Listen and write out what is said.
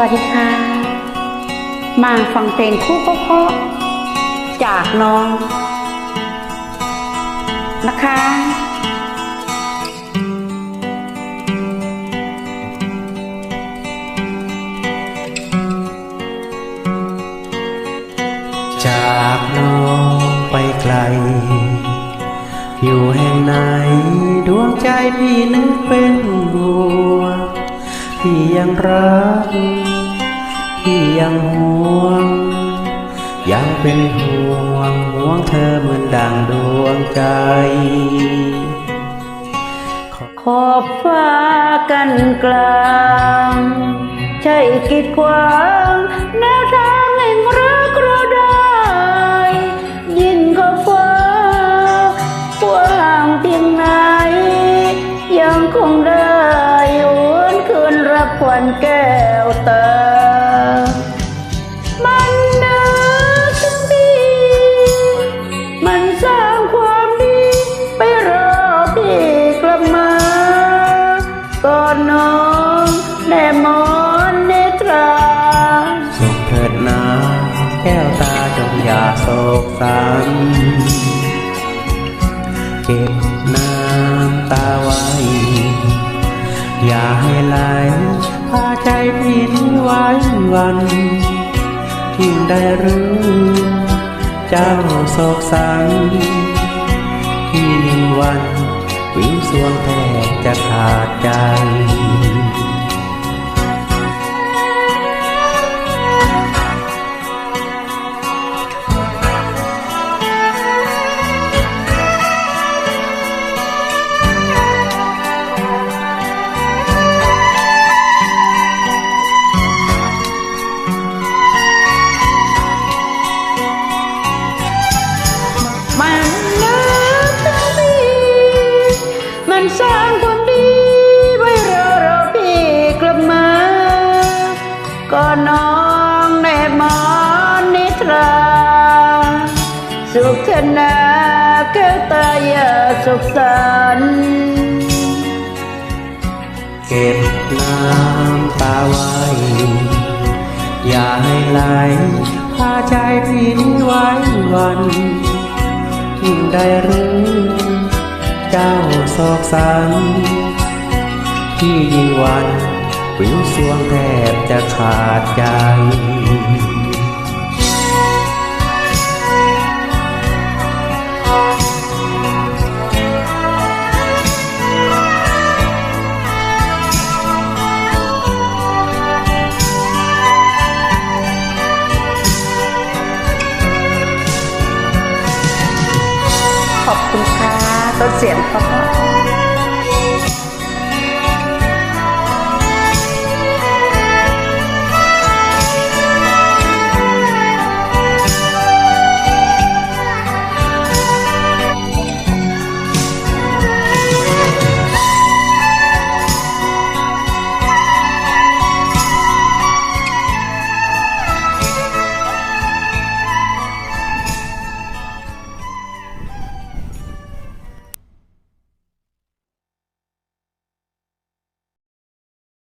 วัสดีค่ะ มาฟังเพลงคู่เพราะจากน้อง นะคะ จากน้องไปไกล อยู่แห่งไหนดวงใจพี่นึกเป็นห่วง พี่ยังรัก พี่ยังห่วง ยังเป็นห่วงห่วงเธอเหมือนดังดวงใจ ขอบฟ้ากันกลางใช่กีดขวางแนวทางแห่งรักเราได้ยิ่งขอบฟ้ากว้างเพียงไหนยังคงได้หวน ควันแก้วตา มันนึกถึงพี่มันสร้างความดีไปรอพี่กลับมา ก่อนน้องแน่มอนเนตราสุขเถิดนาแก้วตาจงอย่าโศกสันเก็บน้ำตาไว้ อย่าให้ไหลพาใจพี่นี้ไว้วันยิ่งได้รู้เจ้าโศกสังที่หนึ่งวัน วิวสวงแทบจะขาดใจ สร้างความดีไว้รอรอพี่กลับมาก่อนน้องแน่มอนนิทรา สุขนาแก้วตาอย่าสุขสันต์เก็บน้ำตาไว้ อย่าให้ไหลพาใจพี่นี้ไว้วันยิ่งได้รู้ เจ้าสอกสันที่ยิ่งวันวิวสวงแทบจะขาดใจ ขอบคุ